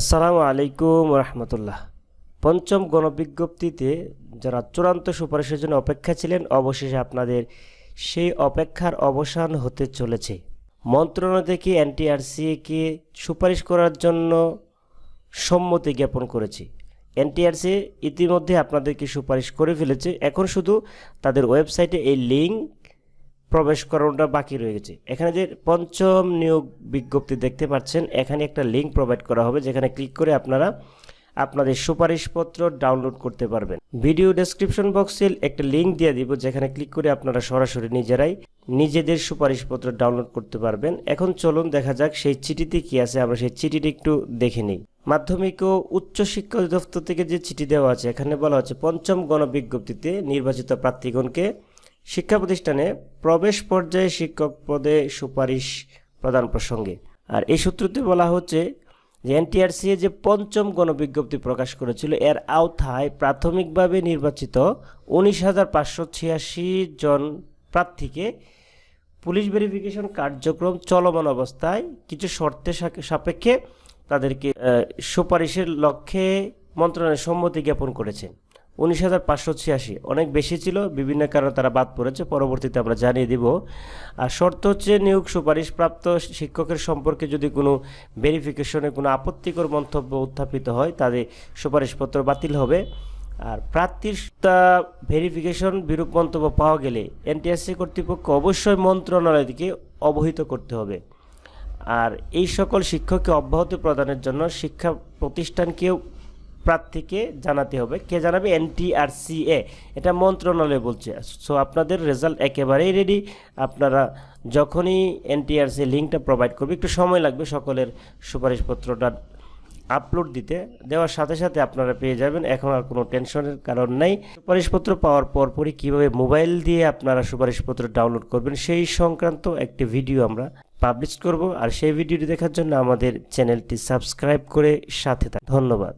আসসালামু আলাইকুম রহমতুল্লাহ। পঞ্চম গণবিজ্ঞপ্তিতে যারা চূড়ান্ত সুপারিশের জন্য অপেক্ষা ছিলেন, অবশেষে আপনাদের সেই অপেক্ষার অবসান হতে চলেছে। মন্ত্রণালয় থেকে এনটিআরসিকে সুপারিশ করার জন্য সম্মতি জ্ঞাপন করেছে। এনটিআরসি ইতিমধ্যে আপনাদেরকে সুপারিশ করে ফেলেছে। এখন শুধু তাদের ওয়েবসাইটে এই লিঙ্ক প্রবেশ করানোটা বাকি রয়ে গেছে। এখানে যে পঞ্চম নিয়োগ বিজ্ঞপ্তি দেখতে পাচ্ছেন, এখানে একটা লিঙ্ক প্রোভাইড করা হবে, যেখানে ক্লিক করে আপনারা আপনাদের সুপারিশপত্র ডাউনলোড করতে পারবেন। ভিডিও ডেসক্রিপশন বক্সে একটা লিঙ্ক দিয়ে দিব, যেখানে ক্লিক করে আপনারা সরাসরি নিজেরাই নিজেদের সুপারিশপত্র ডাউনলোড করতে পারবেন। এখন চলুন দেখা যাক সেই চিঠিতে কি আছে, আমরা সেই চিঠিটি একটু দেখে নিই। মাধ্যমিক ও উচ্চ শিক্ষা অধিদপ্তর থেকে যে চিঠি দেওয়া আছে, এখানে বলা হচ্ছে পঞ্চম গণবিজ্ঞপ্তিতে নির্বাচিত প্রার্থীগণকে শিক্ষা প্রতিষ্ঠানে প্রবেশ পর্যায়ে শিক্ষক পদে সুপারিশ প্রদান প্রসঙ্গে। আর এই সূত্রতে বলা হচ্ছে যে এনটিআরসি যে পঞ্চম গণবিজ্ঞপ্তি প্রকাশ করেছিল, এর আওতায় প্রাথমিকভাবে নির্বাচিত উনিশ হাজার পাঁচশো ছিয়াশি জন প্রার্থীকে পুলিশ ভেরিফিকেশন কার্যক্রম চলমান অবস্থায় কিছু শর্তের সাপে- সাপেক্ষে তাদেরকে সুপারিশের লক্ষ্যে মন্ত্রণালয়ের সম্মতি জ্ঞাপন করেছেন উনিশ হাজার পাঁচশো ছিয়াশি। অনেক বেশি ছিল, বিভিন্ন কারণে তারা বাদ পড়েছে। পরবর্তীতে আমরা জানিয়ে দিব। আর শর্ত হচ্ছে, নিয়োগ সুপারিশ প্রাপ্ত শিক্ষকের সম্পর্কে যদি কোনো ভেরিফিকেশনে কোনো আপত্তিকর মন্তব্য উত্থাপিত হয়, তাদের সুপারিশপত্র বাতিল হবে। আর প্রার্থীর ভেরিফিকেশন বিরূপ মন্তব্য পাওয়া গেলে এনটিএসসি কর্তৃপক্ষ অবশ্যই মন্ত্রণালয়কে অবহিত করতে হবে। আর এই সকল শিক্ষককে অব্যাহতি প্রদানের জন্য শিক্ষা প্রতিষ্ঠানকেও প্রার্থীকে জানাতে হবে। কে জানাবে? এনটিআরসিএ এটা মন্ত্রণালয় বলছে। সো আপনাদের রেজাল্ট একেবারেই রেডি আপনারা যখনই এনটিআরসি লিঙ্কটা প্রোভাইড করবে, একটু সময় লাগবে সকলের সুপারিশপত্রটা আপলোড দিতে। দেওয়ার সাথে সাথে আপনারা পেয়ে যাবেন। এখন আর কোনো টেনশনের কারণ নেই। সুপারিশপত্র পাওয়ার পরপরই কীভাবে মোবাইল দিয়ে আপনারা সুপারিশপত্র ডাউনলোড করবেন, সেই সংক্রান্ত একটি ভিডিও আমরা পাবলিশ করব। আর সেই ভিডিওটি দেখার জন্য আমাদের চ্যানেলটি সাবস্ক্রাইব করে সাথে থাকুন। ধন্যবাদ।